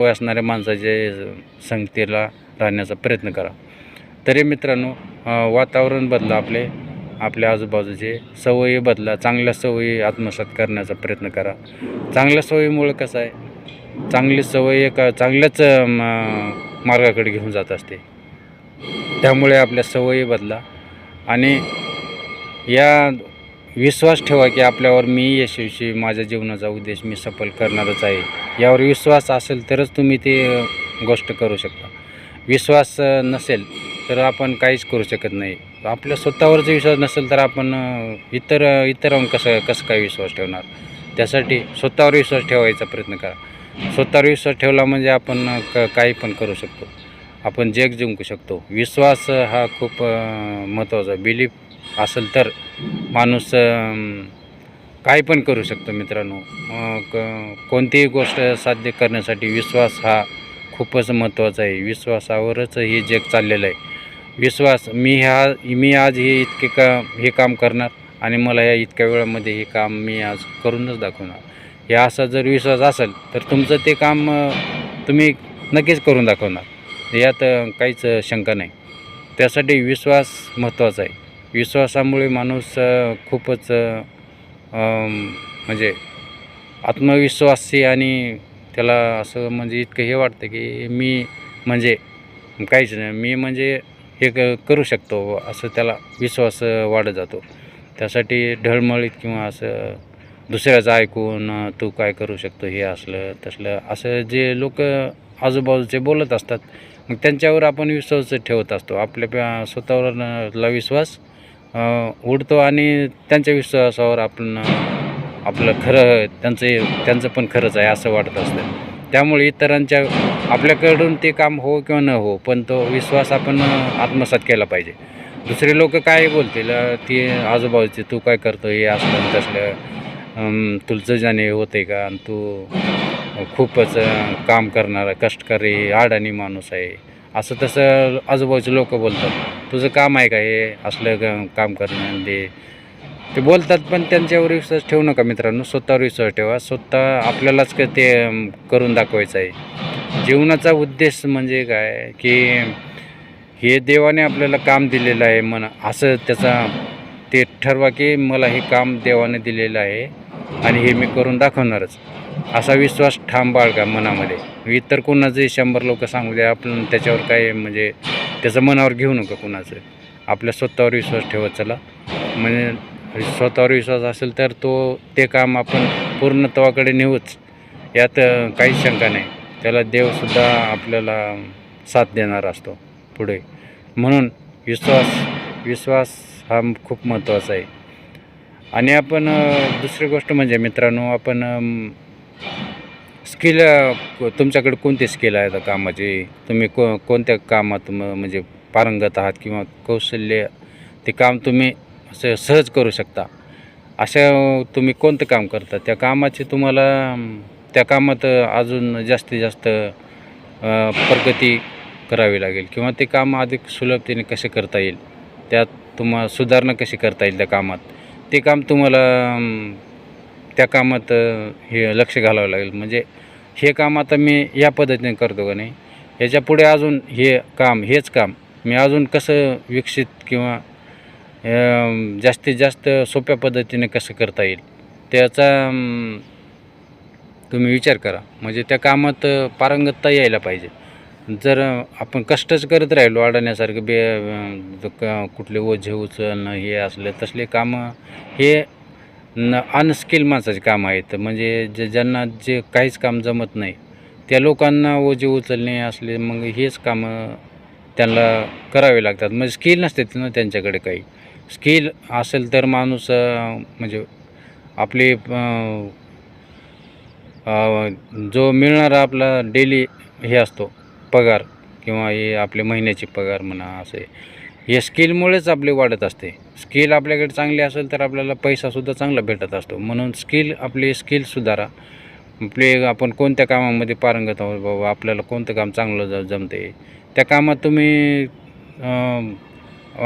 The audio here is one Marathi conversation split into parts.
वय असणाऱ्या माणसाचे संगतीला राहण्याचा प्रयत्न करा. तरी मित्रांनो वातावरण बदला आपले आपल्या आजूबाजूचे सवयी बदला चांगल्या सवयी आत्मसात करण्याचा प्रयत्न करा. चांगल्या सवयीमुळे कसं आहे चांगली सवय एक चांगल्याच म- मार्गाकडे घेऊन जात असते. त्यामुळे आपल्या सवयी बदला आणि या विश्वास ठेवा की आपल्यावर मी यशस्वी माझ्या जीवनाचा उद्देश मी सफल करणारच आहे. यावर विश्वास असेल तरच तुम्ही ते गोष्ट करू शकता. विश्वास नसेल तर आपण काहीच करू शकत नाही. आपल्या स्वतःवरचा विश्वास नसेल तर आपण इतर इतरांवर कसं कसं काय विश्वास ठेवणार? त्यासाठी स्वतःवर विश्वास ठेवायचा प्रयत्न करा. स्वतःवर विश्वास ठेवला म्हणजे आपण क काही पण करू शकतो. आपण जग जिंकू शकतो. विश्वास हा खूप महत्त्वाचा बिलीफ असेल तर माणूस काय पण करू शकतो मित्रांनो. क कोणतीही गोष्ट साध्य करण्यासाठी विश्वास हा खूपच महत्त्वाचा आहे. विश्वासावरच हे जग चाललेलं आहे. विश्वास मी ह्या मी आज हे इतके का हे काम करणार आणि मला या इतक्या वेळामध्ये हे काम मी आज करूनच दाखवणार. हे असा जर विश्वास असेल तर तुमचं ते काम तुम्ही नक्कीच करून दाखवणार. यात काहीच शंका नाही. त्यासाठी विश्वास महत्त्वाचा आहे. विश्वासामुळे माणूस खूपच म्हणजे आत्मविश्वासी आणि त्याला असं म्हणजे इतकं हे वाटतं की मी म्हणजे काहीच नाही. मी म्हणजे हे क करू शकतो असं त्याला विश्वास वाढत जातो. त्यासाठी ढळमळीत किंवा असं दुसऱ्याचं ऐकून तू काय करू शकतो हे असलं तसलं असं जे लोक आजूबाजूचे बोलत असतात मग त्यांच्यावर आपण विश्वास ठेवत असतो. आपल्या स्वतःवरला स्वतःवर ला विश्वास उडतो आणि त्यांच्या विश्वासावर आपण आपलं खरं त्यांचं त्यांचं पण खरंच आहे असं वाटत असतं. त्यामुळे इतरांच्या आपल्याकडून ते काम हो किंवा न हो पण तो विश्वास आपण आत्मसात केला पाहिजे. दुसरे लोक काय बोलतील? ती आजूबाजूचे तू काय करतो हे असलं तसलं तुलचं तुझं जाणे होते का? आणि तू खूपच काम करणारा कष्टकरी आडाणी माणूस आहे. असं तसं आजूबाजूचे लोक बोलतात. तुझं काम आहे का हे? असलं काम करणं ते. ते बोलतात पण त्यांच्यावर विश्वास ठेवू नका मित्रांनो. स्वतःवर विश्वास ठेवा. स्वतः आपल्यालाच ते करून दाखवायचं आहे. जीवनाचा उद्देश म्हणजे काय? की हे देवाने आपल्याला काम दिलेलं आहे मन असं त्याचा ते ठरवा की मला हे काम देवाने दिलेलं आहे आणि हे मी करून दाखवणारच. असा विश्वास ठाम बाळगा मनामध्ये? इतर कोणाचे शंभर लोक सांगू द्या आपण त्याच्यावर काय म्हणजे त्याचं मनावर घेऊ नका कोणाचं. आपल्या स्वतःवर विश्वास ठेवत चला. म्हणजे स्वतःवर विश्वास असेल तर तो ते काम आपण पूर्णत्वाकडे नेऊच. यात काहीच शंका नाही. त्याला देवसुद्धा आपल्याला साथ देणार असतो पुढे. म्हणून विश्वास विश्वास हा खूप महत्त्वाचा आहे. आणि आपण दुसरी गोष्ट म्हणजे मित्रांनो आपण स्किल तुमच्याकडे कोणते स्किल आहेत कामाचे? तुम्ही को कोणत्या कामात म्हणजे पारंगत आहात किंवा कौशल्य ते काम तुम्ही असं सहज करू शकता? अशा तुम्ही कोणतं काम करता? त्या कामाचे तुम्हाला त्या कामात अजून जास्तीत जास्त प्रगती करावी लागेल किंवा ते काम अधिक सुलभतेने कसे करता येईल? त्यात तुम्हाला सुधारणा कशी करता येईल त्या कामात? ते काम तुम्हाला त्या कामात हे लक्ष घालावं लागेल. म्हणजे हे काम आता मी या पद्धतीने करतो का नाही? याच्यापुढे अजून हे काम हेच काम मी अजून कसं विकसित किंवा जास्तीत जास्त सोप्या पद्धतीने कसं करता येईल त्याचा तुम्ही विचार करा. म्हणजे त्या कामात पारंगतता यायला पाहिजे. जर आपण कष्टच करत राहिलो अडण्यासारखं बे क- कुठले ओझे उचलणं हे असलं तसले कामं हे न अनस्किल माणसाचे काम आहेत. म्हणजे जे ज्यांना जे काहीच काम जमत नाही त्या लोकांना ओझे उचलणे असले मग हेच कामं त्यांना करावे लागतात. म्हणजे स्किल नसते ना त्यांच्याकडे काही. स्किल असेल तर माणूस म्हणजे आपली जो मिळणारा आपला डेली हे असतो पगार किंवा हे आपले महिन्याची पगार म्हणा असे. हे स्किलमुळेच आपली वाढत असते. स्किल आपल्याकडे चांगली असेल तर आपल्याला पैसासुद्धा चांगला भेटत असतो. म्हणून स्किल आपली स्किल सुधारा. आपले आपण कोणत्या कामामध्ये पारंगत आहोत बाबा? आपल्याला कोणतं काम चांगलं ज जमते? त्या कामात तुम्ही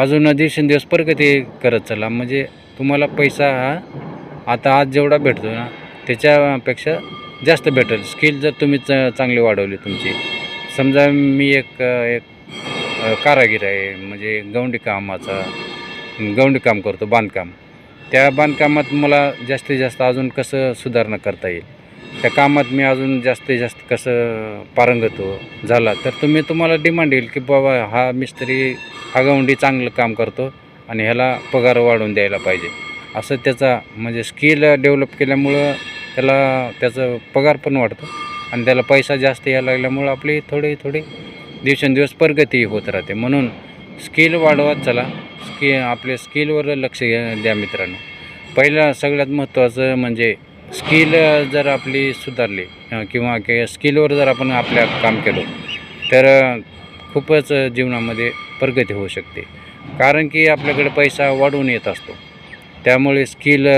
अजून दिवसेंदिवस प्रगती करत चला. म्हणजे तुम्हाला पैसा हा आता आज जेवढा भेटतो ना त्याच्यापेक्षा जास्त भेटेल. स्किल जर तुम्ही च चांगली वाढवली तुमची. समजा मी एक एक कारागीर आहे म्हणजे गवंडी कामाचा गवंडी काम करतो बांधकाम. त्या बांधकामात मला जास्तीत जास्त अजून कसं सुधारणा करता येईल? त्या कामात मी अजून जास्तीत जास्त कसं पारंगत झाला तर तुम्ही तुम्हाला डिमांड येईल की बाबा हा मिस्त्री हा गवंडी चांगलं काम करतो आणि ह्याला पगार वाढवून द्यायला पाहिजे. असं त्याचा म्हणजे स्किल डेव्हलप केल्यामुळं त्याला त्याचं पगार पण वाढतो आणि त्याला पैसा जास्त यायला लागल्यामुळं आपली थोडी थोडी दिवसेंदिवस प्रगती होत राहते. म्हणून स्किल वाढवत चला. स्कि आपल्या स्किलवर लक्ष घ्या- द्या मित्रांनो. पहिलं सगळ्यात महत्त्वाचं म्हणजे स्किल जर आपली सुधारली किंवा के स्किलवर जर आपण आपल्या काम केलं तर खूपच जीवनामध्ये प्रगती होऊ शकते. कारण की आपल्याकडे पैसा वाढवून येत असतो. त्यामुळे स्किल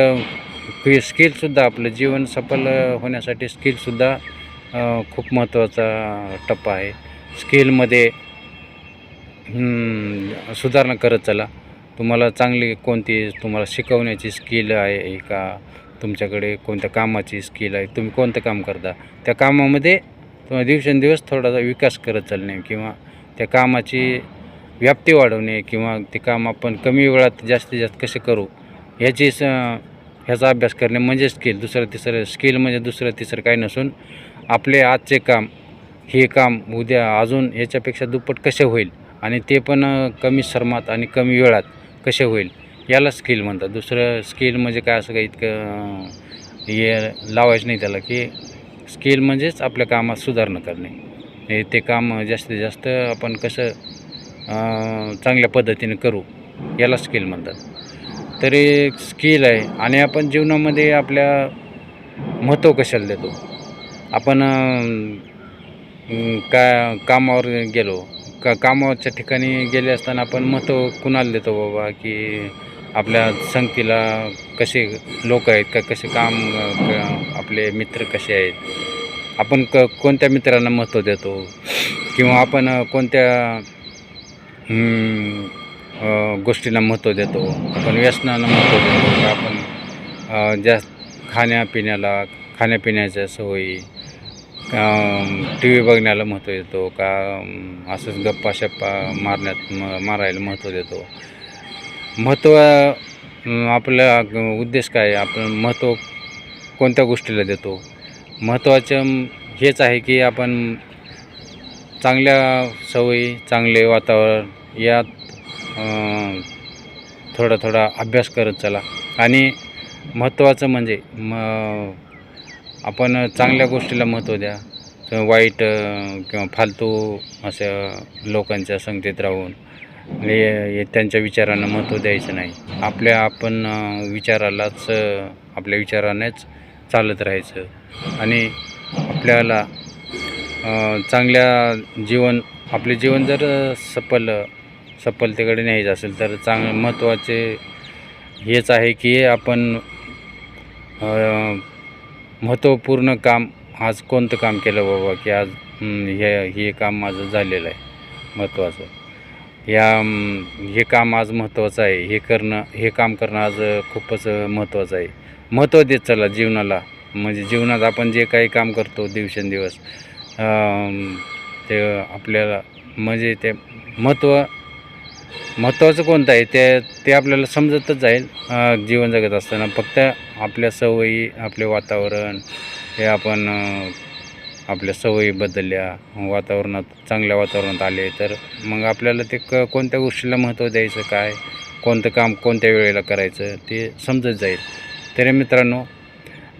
स्किलसुद्धा आपलं जीवन सफल होण्यासाठी स्किलसुद्धा खूप महत्त्वाचा टप्पा आहे. स्किलमध्ये सुधारणा करत चला. तुम्हाला चांगली कोणती तुम्हाला शिकवण्याची स्किल आहे का? तुमच्याकडे कोणत्या कामाची स्किल आहे? तुम्ही कोणतं काम करता? त्या कामामध्ये तुम्हाला दिवसेंदिवस थोडासा विकास करत चालणे किंवा त्या कामाची व्याप्ती वाढवणे किंवा ते काम आपण कमी वेळात जास्तीत जास्त कसे करू ह्याची स ह्याचा अभ्यास करणे म्हणजे स्किल. दुसरं तिसरं स्किल म्हणजे दुसरं तिसरं काही नसून आपले आजचे काम हे काम उद्या अजून याच्यापेक्षा दुप्पट कसे होईल? आणि ते पण कमी श्रमात आणि कमी वेळात कसे होईल? याला स्किल म्हणतात. दुसरं स्किल म्हणजे काय असं काही इतकं हे लावायचं नाही त्याला की स्किल म्हणजेच आपल्या कामात सुधारणा करणे. हे ते काम जास्तीत जास्त आपण कसं चांगल्या पद्धतीने करू याला स्किल म्हणतात. तरी एक स्किल आहे आणि आपण जीवनामध्ये आपल्या महत्त्व कशाला देतो? आपण का कामावर गेलो. का कामावरच्या ठिकाणी गेले असताना आपण महत्त्व कुणाला देतो बाबा? की आपल्या संगतीला कसे लोक आहेत? का कसे काम आपले मित्र कसे आहेत? आपण क कोणत्या मित्रांना महत्त्व देतो? किंवा आपण कोणत्या गोष्टींना महत्त्व देतो? आपण व्यसनाला महत्त्व देतो? का आपण जास्त खाण्यापिण्याला खाण्यापिण्याच्या सवयी टी व्ही बघण्याला महत्त्व देतो का असंच गप्पा शप्पा मारण्यात म मारायला महत्त्व देतो. महत्त्व आपला उद्देश काय आहे? आपण महत्त्व कोणत्या गोष्टीला देतो? महत्त्वाचं हेच आहे की आपण चांगल्या सवयी चांगले वातावरण यात थोडा थोडा अभ्यास करत चला. आणि महत्त्वाचं म्हणजे म आपण चांगल्या गोष्टीला महत्त्व द्या. किंवा वाईट किंवा फालतू अशा लोकांच्या संगतीत राहून. हे त्यांच्या विचारांना महत्त्व द्यायचं नाही. आपल्या आपण विचारालाच आपल्या विचारानेच चालत राहायचं. आणि आपल्याला चांगल्या जीवन आपले जीवन जर सफल सफलतेकडे न्यायचं असेल तर चांग महत्त्वाचे हेच आहे की आपण महत्त्वपूर्ण काम आज कोणतं काम केलं बाबा की आज हे हे काम माझं झालेलं आहे महत्त्वाचं. या हे काम आज महत्त्वाचं आहे हे करणं हे काम करणं आज खूपच महत्त्वाचं आहे. महत्त्व देत चला जीवनाला म्हणजे जीवनात आपण जे काही काम करतो दिवसेंदिवस ते आपल्याला म्हणजे ते महत्त्व महत्त्वाचं कोणतं आहे? ते ते आपल्याला समजतच जाईल जीवन जगत असताना. फक्त आपल्या सवयी आपले वातावरण हे आपण आपल्या सवयी बदलल्या वातावरणात चांगल्या वातावरणात आले तर मग आपल्याला ते क कोणत्या गोष्टीला महत्त्व द्यायचं काय कोणतं काम कोणत्या वेळेला करायचं ते समजत जाईल. तरी मित्रांनो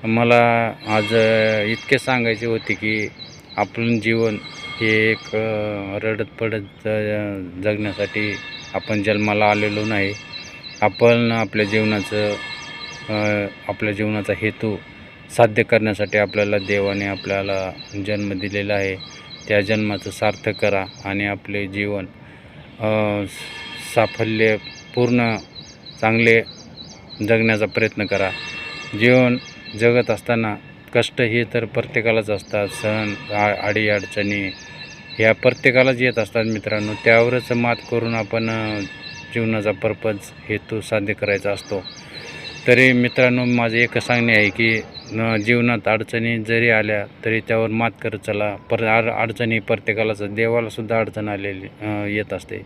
मला आज इतके सांगायचे होते की आपलं जीवन हे एक रडत पडत जगण्यासाठी आपण जन्माला आलेलो नाही. आपण आपल्या जीवनाचं आपल्या जीवनाचा हेतू साध्य करण्यासाठी आपल्याला देवाने आपल्याला जन्म दिलेला आहे. त्या जन्माचं सार्थ करा आणि आपले जीवन साफल्य पूर्ण चांगले जगण्याचा प्रयत्न करा. जीवन जगत असताना कष्ट हे तर प्रत्येकालाच असतात. सण आ आडी अडचणी ह्या प्रत्येकालाच येत असतात मित्रांनो. त्यावरच मात करून आपण जीवनाचा पर्पज हेतू साध्य करायचा असतो. तरी मित्रांनो माझं एक सांगणे आहे की जीवनात अडचणी जरी आल्या तरी त्यावर मात करत चला. पर अड अडचणी प्रत्येकालाच देवालासुद्धा अडचण आलेली येत असते.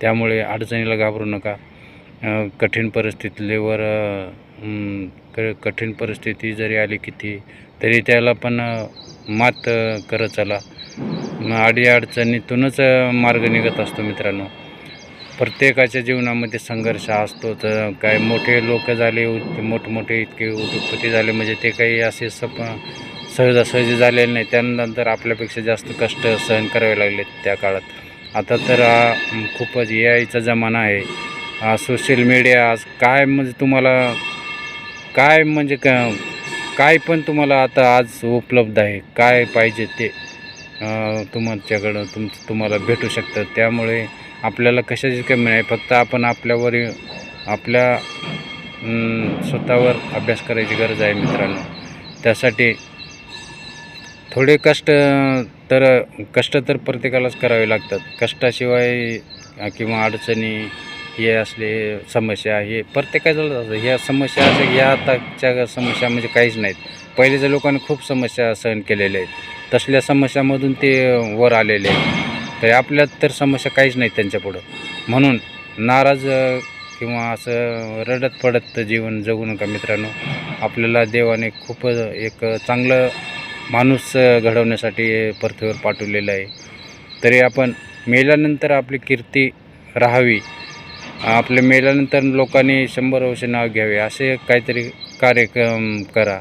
त्यामुळे अडचणीला घाबरू नका. कठीण परिस्थितीवर क कठीण परिस्थिती जरी आली किती तरी त्याला पण मात करत चला. अडी अडचणीतूनच मार्ग निघत असतो मित्रांनो. प्रत्येकाच्या जीवनामध्ये संघर्ष असतो तर काय मोठे लोक झाले मोठमोठे इतके उद्योगपती झाले म्हणजे ते काही असे सप सहजासहजी झालेले नाही. त्यानंतर आपल्यापेक्षा जास्त कष्ट सहन करावे लागले त्या काळात. आता तर हा खूपच ए आयचा जमाना आहे. सोशल मीडिया आज काय म्हणजे तुम्हाला काय म्हणजे का काय पण तुम्हाला आता आज उपलब्ध आहे. काय पाहिजे ते. तुमच्याकडं तुम तुम्हाला भेटू शकतं. त्यामुळे आपल्याला कशाची कमी नाही फक्त आपण आपल्यावर आपल्या स्वतःवर अभ्यास करायची गरज आहे मित्रांनो. त्यासाठी थोडे कष्ट तर कष्ट तर प्रत्येकालाच करावे लागतात. कष्टाशिवाय किंवा अडचणी हे असले समस्या हे प्रत्येकाच्या असतं ह्या समस्या अशा ह्या आताच्या समस्या म्हणजे काहीच नाहीत. पहिलेच्या लोकांनी खूप समस्या सहन केलेल्या आहेत. तसल्या समस्यामधून ते वर आलेले आहेत. तर आपल्यात तर समस्या काहीच नाही त्यांच्यापुढं म्हणून नाराज किंवा असं रडत पडत जीवन जगू नका मित्रांनो. आपल्याला देवाने खूप एक चांगलं माणूस घडवण्यासाठी पृथ्वीवर पाठवलेलं आहे. तरी आपण मेल्यानंतर आपली कीर्ती राहावी. आपल्या मेल्यानंतर लोकांनी शंभर वर्ष नाव घ्यावे. असे काहीतरी कार्यक्रम करा.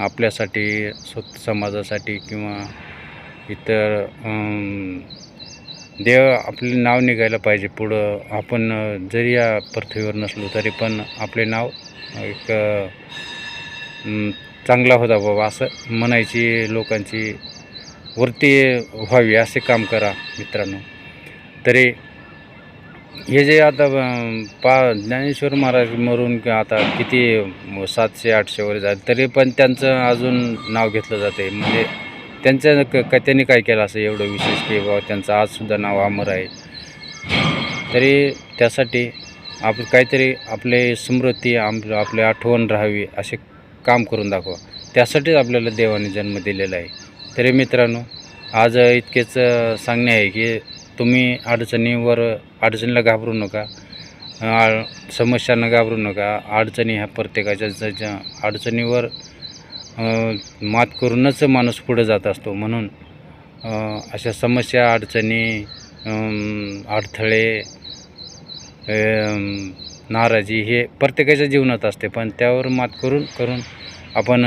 आपल्यासाठी स्वत समाजासाठी किंवा इतर देव आपले नाव निघायला पाहिजे पुढं. आपण जरी या पृथ्वीवर नसलो तरी पण आपले नाव एक चांगला होता बाबा असं म्हणायची लोकांची वृत्ती व्हावी असे काम करा मित्रांनो. तरी हे जे आता पा ज्ञानेश्वर महाराज मरून आता किती सातशे आठशे वर झाले तरी पण त्यांचं अजून नाव घेतलं जाते म्हणजे त्यांच्या क क- त्यांनी काय केलं असं एवढं विशेष की बाबा त्यांचं आजसुद्धा नाव अमर आहे. तरी त्यासाठी आपण काहीतरी आपले स्मृती आम आपली आठवण राहावी असे काम करून दाखवा. त्यासाठीच आपल्याला देवाने जन्म दिलेला आहे. तरी मित्रांनो आज इतकेच सांगणे आहे की तुम्ही अडचणीवर अडचणीला घाबरू नका. समस्यांना घाबरू नका. अडचणी ह्या प्रत्येकाच्या ज- अडचणीवर मात करूनच माणूस पुढे जात असतो. म्हणून अशा समस्या अडचणी अडथळे नाराजी हे प्रत्येकाच्या जीवनात असते. पण त्यावर मात करून करून आपण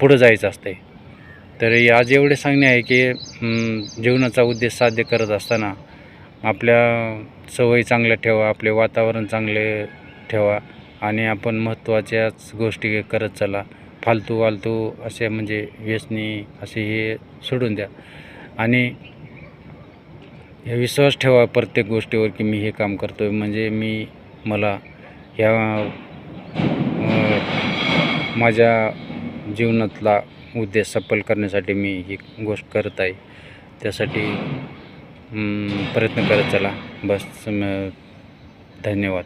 पुढं जायचं असते. तर आज एवढे सांगणे आहे की जीवनाचा उद्देश साध्य करत असताना आपल्या सवयी चांगल्या ठेवा आपले वातावरण चांगले ठेवा आणि आपण महत्त्वाच्याच गोष्टी करत चला. फालतू वालतू असे म्हणजे व्यसनी असे हे सोडून द्या. आणि हे विश्वास ठेवा प्रत्येक गोष्टीवर की मी हे काम करतो आहे म्हणजे मी मला ह्या माझ्या जीवनातला उद्देश सफल करण्यासाठी मी ही गोष्ट करत आहे. त्यासाठी प्रयत्न करत चला. बस म, धन्यवाद.